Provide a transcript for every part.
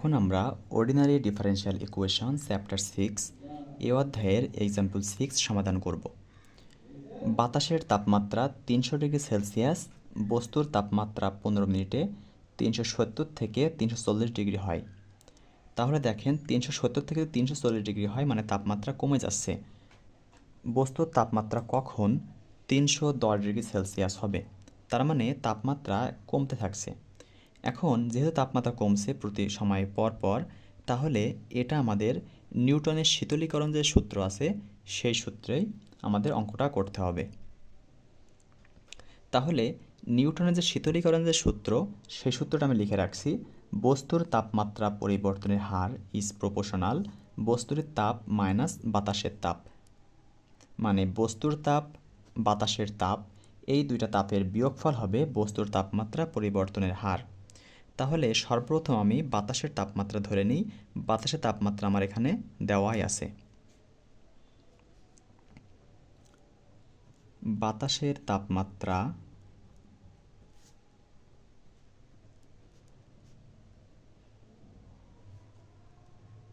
এখন আমরা ordinary differential equation chapter six এ অধ্যায়ের এক্সাম্পল সিক্স সমাধান করব। বাতাসের তাপমাত্রা তিনশো ডিগ্রি সেলসিয়াস, বস্তুর তাপমাত্রা পনেরো মিনিটে তিনশো সত্তর থেকে তিনশো চল্লিশ ডিগ্রি হয়। তাহলে দেখেন, তিনশো সত্তর থেকে তিনশো চল্লিশ ডিগ্রি হয় মানে তাপমাত্রা কমে যাচ্ছে। বস্তুর তাপমাত্রা কখন? তিনশো দশ ডিগ্রি সেলসিয়াস হবে। তার মানে তাপমাত্রা কমতে থাকছে। এখন যেহেতু তাপমাত্রা কমছে প্রতি সময় পর পর, তাহলে এটা আমাদের নিউটনের শীতলীকরণ যে সূত্র আছে, সেই সূত্রেই আমাদের অঙ্কটা করতে হবে। তাহলে নিউটনের যে শীতলীকরণ যে সূত্র, সেই সূত্রটা আমি লিখে রাখছি। বস্তুর তাপমাত্রা পরিবর্তনের হার ইজ প্রপোশনাল বস্তুর তাপ মাইনাস বাতাসের তাপ। মানে বস্তুর তাপ, বাতাসের তাপ, এই দুইটা তাপের বিয়োগফল হবে বস্তুর তাপমাত্রা পরিবর্তনের হার। তাহলে সর্বপ্রথম আমি বাতাসের তাপমাত্রা ধরে নিই। বাতাসের তাপমাত্রা আমার এখানে দেওয়াই আছে। বাতাসের তাপমাত্রা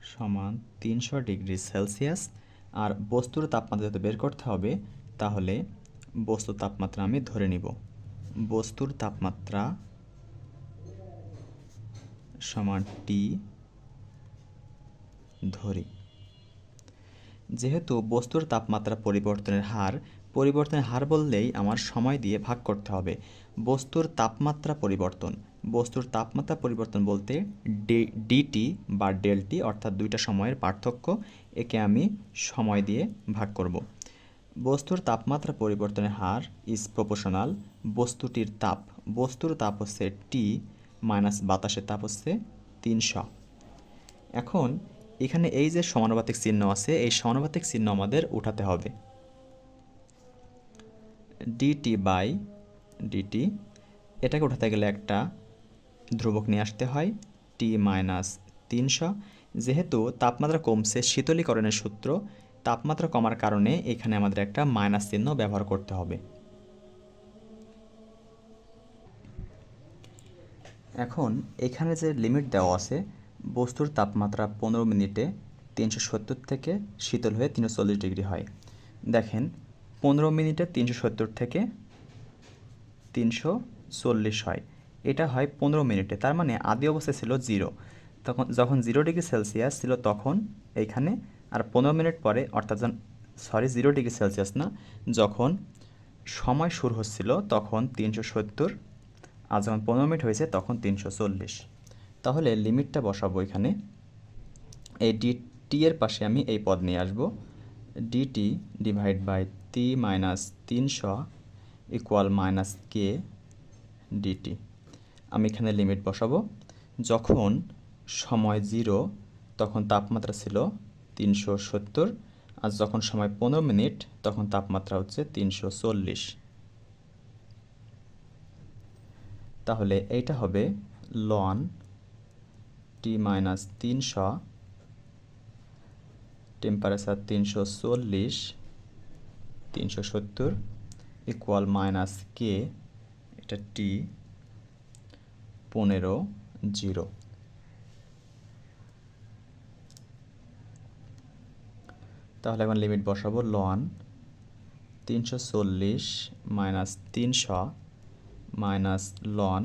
সমান তিনশো ডিগ্রি সেলসিয়াস। আর বস্তুর তাপমাত্রা যদি বের করতে হবে, তাহলে বস্তুর তাপমাত্রা আমি ধরে নিব। বস্তুর তাপমাত্রা সমান টি ধরি। যেহেতু বস্তুর তাপমাত্রা পরিবর্তনের হার পরিবর্তনের হার বললেই আমার সময় দিয়ে ভাগ করতে হবে। বস্তুর তাপমাত্রা পরিবর্তন। বস্তুর তাপমাত্রা পরিবর্তন বলতে ডিটি বা ডেলটি অর্থাৎ দুইটা সময়ের পার্থক্য, একে আমি সময় দিয়ে ভাগ করব। বস্তুর তাপমাত্রা পরিবর্তনের হার ইজ প্রপোশনাল বস্তুটির তাপ। বস্তুর তাপ হচ্ছে টি মাইনাস বাতাসের তাপ হচ্ছে তিনশো। এখন এখানে এই যে সমানুপাতিক চিহ্ন আছে, এই সমানুপাতিক চিহ্ন আমাদের উঠাতে হবে। ডিটি বাই ডিটি এটাকে উঠাতে গেলে একটা ধ্রুবক নিয়ে আসতে হয় টি মাইনাস তিনশো। যেহেতু তাপমাত্রা কমছে, শীতলীকরণের সূত্র, তাপমাত্রা কমার কারণে এখানে আমাদের একটা মাইনাস চিহ্ন ব্যবহার করতে হবে। এখন এখানে যে লিমিট দেওয়া আছে, বস্তুর তাপমাত্রা পনেরো মিনিটে তিনশো সত্তর থেকে শীতল হয়ে তিনশো চল্লিশ ডিগ্রি হয়। দেখেন, পনেরো মিনিটে তিনশো সত্তর থেকে তিনশো চল্লিশ হয়। এটা হয় পনেরো মিনিটে, তার মানে আদি অবস্থায় ছিল জিরো। তখন, যখন জিরো ডিগ্রি সেলসিয়াস ছিল তখন এইখানে, আর পনেরো মিনিট পরে, অর্থাৎ সরি জিরো ডিগ্রি সেলসিয়াস না, যখন সময় শুরু হচ্ছিল তখন তিনশো সত্তর আর যখন পনেরো মিনিট হয়েছে, তখন তিনশো চল্লিশ। তাহলে লিমিটটা বসাবো এখানে। এই ডি টি এর পাশে আমি এই পদ নিয়ে আসব। Dt divide by t minus তিনশো ইকুয়াল মাইনাস কে ডিটি আমি এখানে লিমিট বসাবো। যখন সময় জিরো তখন তাপমাত্রা ছিল তিনশো সত্তর। আর যখন সময় পনেরো মিনিট, তখন তাপমাত্রা হচ্ছে তিনশো চল্লিশ। তাহলে এইটা হবে লন টি মাইনাস তিনশো টেম্পারেচার তিনশো চল্লিশ, তিনশো সত্তর ইকুয়াল মাইনাস কে এটা টি পনেরো জিরো তাহলে এখন লিমিট বসাবো লন তিনশো চল্লিশ মাইনাস তিনশো মাইনাস লন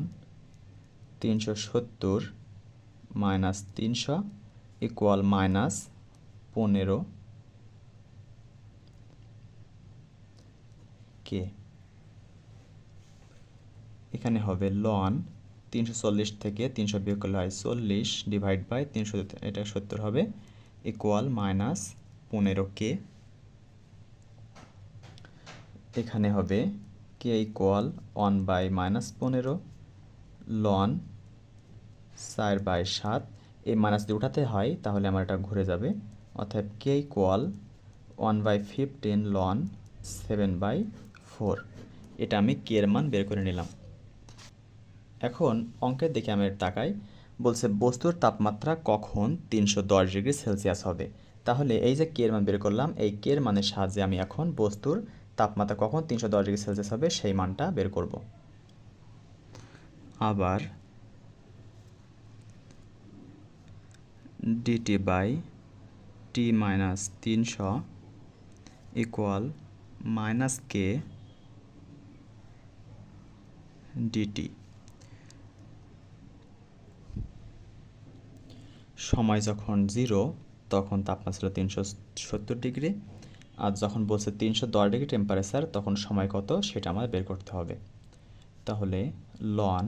তিনশো সত্তর মাইনাস তিনশো ইকুয়াল মাইনাস পনেরো কে। এখানে হবে লন তিনশো চল্লিশ থেকে তিনশো বিয়োগ করলে হয় চল্লিশ ডিভাইড বাই তিনশো এটা সত্তর হবে ইকুয়াল মাইনাস পনেরো কে। এখানে হবে K equal one by minus পনেরো লন চার বাই সাত। এই মাইনাস দিয়ে উঠাতে হয়, তাহলে আমার এটা ঘুরে যাবে। অর্থাৎ k equal one by fifteen ln seven by four এটা আমি কে এর মান বের করে নিলাম। এখন অঙ্কের দিকে আমি তাকাই। বলছে, বস্তুর তাপমাত্রা কখন তিনশো দশ ডিগ্রি সেলসিয়াস হবে? তাহলে এই যে কে এর মান বের করলাম, এই কে এর মানের সাহায্যে আমি এখন বস্তুর তাপমাত্রা কখন তিনশো দশ ডিগ্রি সেলসিয়াস হবে সেই মানটা বের করব। আবার ডিটি বাই টি মাইনাস তিনশো ইকুয়াল মাইনাস কে ডিটি সময় যখন জিরো তখন তাপমাত্রা ছিল তিনশো সত্তর ডিগ্রি। আর যখন বলছে তিনশো দশ ডিগ্রি টেম্পারেচার তখন সময় কত সেটা আমাদের বের করতে হবে। তাহলে লন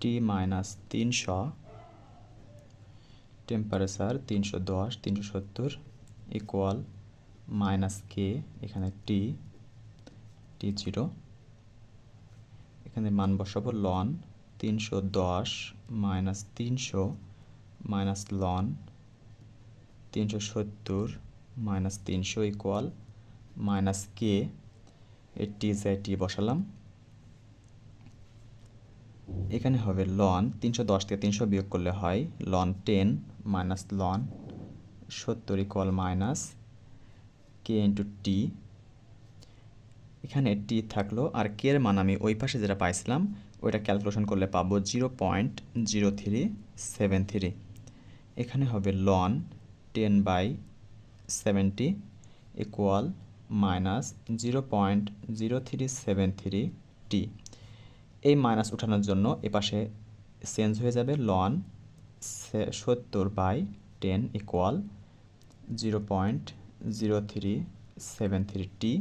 টি মাইনাস তিনশো টেম্পারেচার তিনশো দশ, তিনশো সত্তর ইকুয়াল মাইনাস কে এখানে টি টি জিরো এখানে মান বসাবো লন তিনশো দশ মাইনাস তিনশো মাইনাস লন তিনশো সত্তর মাইনাস তিনশো ইকুয়াল মাইনাস কে এর টি যায় টি বসালাম। এখানে হবে লন তিনশো দশ থেকে তিনশো বিয়োগ করলে হয় লন টেন মাইনাস লন সত্তর equal minus k into t এখানে টি থাকল, আর কে এর মান আমি ওই পাশে যেটা পাইছিলাম, ওইটা ক্যালকুলেশন করলে পাবো zero point zero three seven three এখানে হবে ln ten by seventy equal minus zero point zero three seven three t এই মাইনাস উঠানোর জন্য এপাশে চেঞ্জ হয়ে যাবে লন সত্তর by ten equal zero point zero three seven three t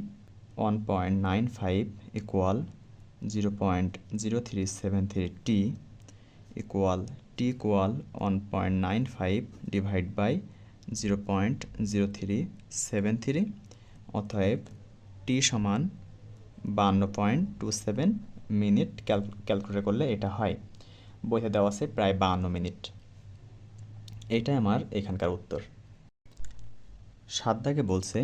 one point nine five equal zero point zero three seven three t equal t equal one point nine five divide by zero point zero three seven three অতএব টি সমান বান্ন point two seven minute calculate করলে এটা হয়। বইতে দেওয়া আছে প্রায় বাহান্ন মিনিট। এইটাই আমার এখানকার উত্তর। সাত বলছে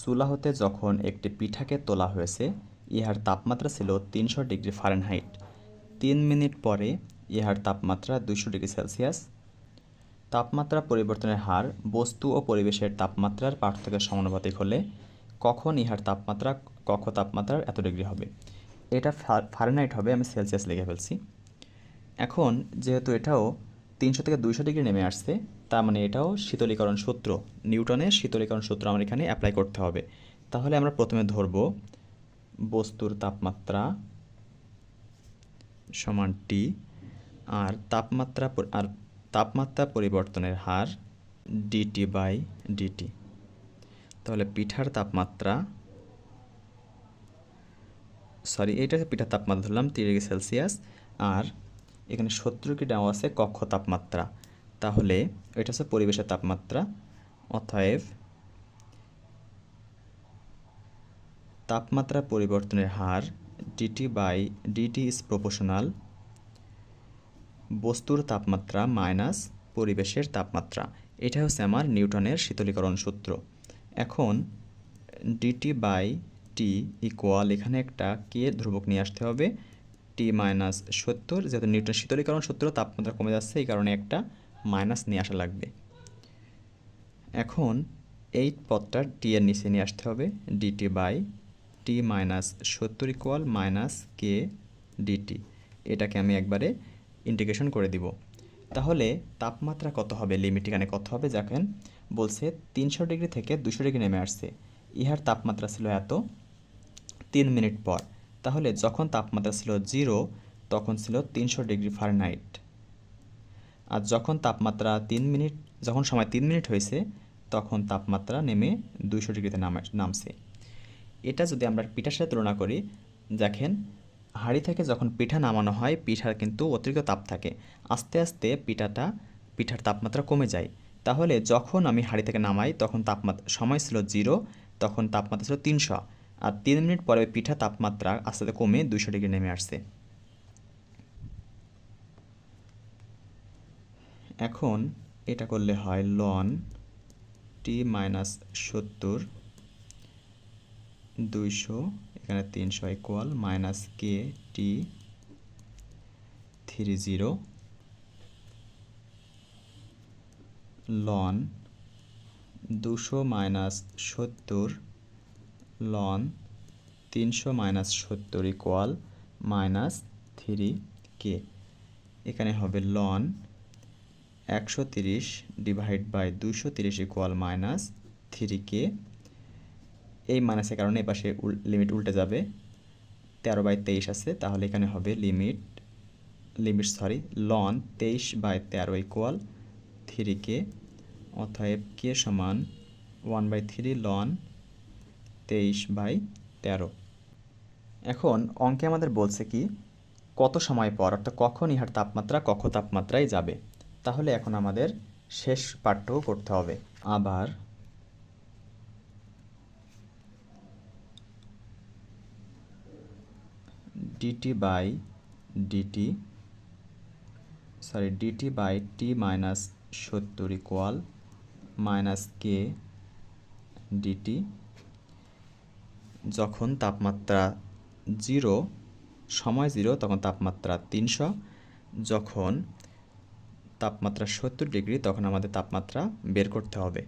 চুলা হতে যখন একটি পিঠাকে তোলা হয়েছে, ইহার তাপমাত্রা ছিল তিনশো ডিগ্রি ফারেনহাইট। তিন মিনিট পরে ইহার তাপমাত্রা দুশো ডিগ্রি সেলসিয়াস তাপমাত্রা পরিবর্তনের হার বস্তু ও পরিবেশের তাপমাত্রার পার্থক্যের সমানুপাতিক হলে কখন ইহার তাপমাত্রা, কক্ষ তাপমাত্রার এত ডিগ্রি হবে? এটা ফারেনহাইট হবে, আমি সেলসিয়াস লিখে ফেলছি। এখন যেহেতু এটাও তিনশো থেকে দুইশো ডিগ্রি নেমে আসছে, তার মানে এটাও শীতলীকরণ সূত্র, নিউটনের শীতলীকরণ সূত্র আমার এখানে অ্যাপ্লাই করতে হবে। তাহলে আমরা প্রথমে ধরব বস্তুর তাপমাত্রা সমান টি আর তাপমাত্রা আর তাপমাত্রা পরিবর্তনের হার ডিটি বাই ডিটি তাহলে পিঠার তাপমাত্রা সরি এটা পিঠার তাপমাত্রা ধরলাম তিরিশ ডিগ্রি সেলসিয়াস, আর এখানে সত্তর ডিগ্রি দেওয়া আছে? কক্ষ তাপমাত্রা। তাহলে এটা হচ্ছে পরিবেশের তাপমাত্রা, অতএব তাপমাত্রা পরিবর্তনের হার dt by dt is proportional বস্তুর তাপমাত্রা মাইনাস পরিবেশের তাপমাত্রা। এটা হচ্ছে আমার নিউটনের শীতলীকরণ সূত্র। এখন ডিটি বাই টি ইকুয়াল এখানে একটা কে ধ্রুবক নিয়ে আসতে হবে। টি মাইনাস সত্তর, যেহেতু নিউটন শীতলীকরণ সূত্র, তাপমাত্রা কমে যাচ্ছে, এই কারণে একটা মাইনাস নিয়ে আসা লাগবে। এখন এই পদটা টি এর নিচে নিয়ে আসতে হবে। ডিটি বাই টি মাইনাস সত্তর ইকুয়াল মাইনাস কে ডিটি এটাকে আমি একবারে ইন্টিগ্রেশন করে দিব। তাহলে তাপমাত্রা কত হবে? লিমিট এখানে কত হবে? দেখেন, বলছে তিনশো ডিগ্রি থেকে দুশো ডিগ্রি নেমে আসছে। ইহার তাপমাত্রা ছিল এত তিন মিনিট পর। তাহলে যখন তাপমাত্রা ছিল জিরো, তখন ছিল তিনশো ডিগ্রি ফারেনহাইট। আর যখন তাপমাত্রা তিন মিনিট, যখন সময় তিন মিনিট হয়েছে, তখন তাপমাত্রা নেমে দুইশো ডিগ্রিতে নামে, নামছে। এটা যদি আমরা পিঠার সাথে তুলনা করি, দেখেন হাঁড়ি থেকে যখন পিঠা নামানো হয়, পিঠার কিন্তু অতিরিক্ত তাপ থাকে। আস্তে আস্তে পিঠাটা, পিঠার তাপমাত্রা কমে যায়। তাহলে যখন আমি হাঁড়ি থেকে নামাই, তখন তাপমাত্রা সময় ছিল জিরো, তখন তাপমাত্রা ছিল তিনশো। আর তিন মিনিট পরে পিঠা তাপমাত্রা আস্তে আস্তে কমে দুইশো ডিগ্রি নেমে আসছে। এখন এটা করলে হয় লন টি মাইনাস সত্তর দুইশো এখানে তিনশো equal minus K T three zero ln দুশো মাইনাস সত্তর লন তিনশো মাইনাস সত্তর ইকুয়াল মাইনাস থ্রি কে এখানে হবে লন একশো তিরিশ ডিভাইড বাই দুশো তিরিশ ইকুয়াল মাইনাস থ্রি কে এই মাইনাসের কারণে এপাশে লিমিট উল্টে যাবে। তেরো বাই তেইশ আছে, তাহলে এখানে হবে লিমিট লিমিট সরি লন তেইশ বাই তেরো ইকুয়াল থ্রি কে অতএব কে সমান ওয়ান বাই থ্রি লন তেইশ বাই তেরো। এখন অঙ্কে আমাদের বলছে কি, কত সময় পর, অর্থাৎ কখন ইহার তাপমাত্রা কক্ষ তাপমাত্রায় যাবে। তাহলে এখন আমাদের শেষ পাঠ্যও করতে হবে। আবার dt by dt sorry dt by t minus সত্তর ইকুয়াল মাইনাস কে ডিটি যখন তাপমাত্রা জিরো সময় জিরো তখন তাপমাত্রা তিনশো, যখন তাপমাত্রা সত্তর ডিগ্রি তখন আমাদের তাপমাত্রা বের করতে হবে।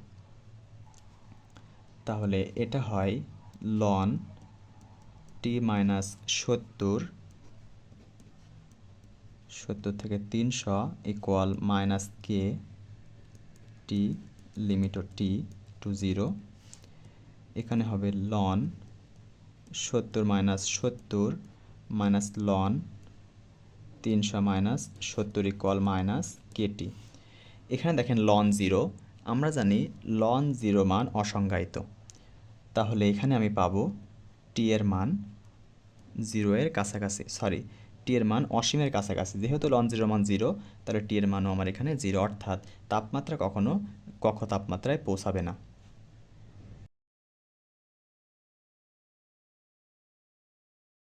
তাহলে এটা হয় লন টি মাইনাস সত্তর সত্তর থেকে তিনশো equal minus K T limit ও টি টু জিরো এখানে হবে লন সত্তর মাইনাস সত্তর মাইনাস লন তিনশো মাইনাস সত্তর ইকুয়াল মাইনাস কেটি এখানে দেখেন লন জিরো আমরা জানি লন জিরো মান অসংজ্ঞায়িত। তাহলে এখানে আমি পাবো টি এর মান জিরো এর কাছাকাছি সরি টি এর মান অসীমের কাছাকাছি। যেহেতু লন জিরো মান জিরো তাহলে টি এর মানও আমার এখানে জিরো অর্থাৎ তাপমাত্রা কখনো কক্ষ তাপমাত্রায় পৌঁছাবে না।